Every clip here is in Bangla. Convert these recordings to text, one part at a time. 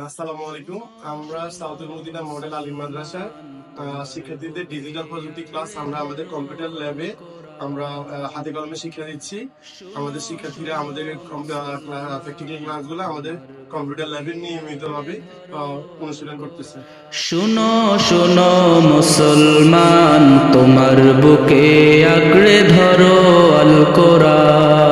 আসসালামু আলাইকুম। আমরা সাউথ মদিনা মডেল আলিম মাদ্রাসা শিক্ষার্থীদের ডিজিটাল প্রযুক্তি ক্লাস আমরা আমাদের কম্পিউটার ল্যাবে আমরা হাতে কলমে শিক্ষা দিচ্ছি। আমাদের শিক্ষার্থীরা আমাদের প্র্যাকটিক্যাল ক্লাসগুলো আমাদের কম্পিউটার ল্যাবে নিয়মিতভাবে অনুশীলন করতেছে। শুনো শুনো, মুসলমান, তোমার বুকে আঁকড়ে ধরো আল কোরআন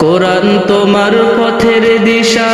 কোরআন তোমার পথের দিশা।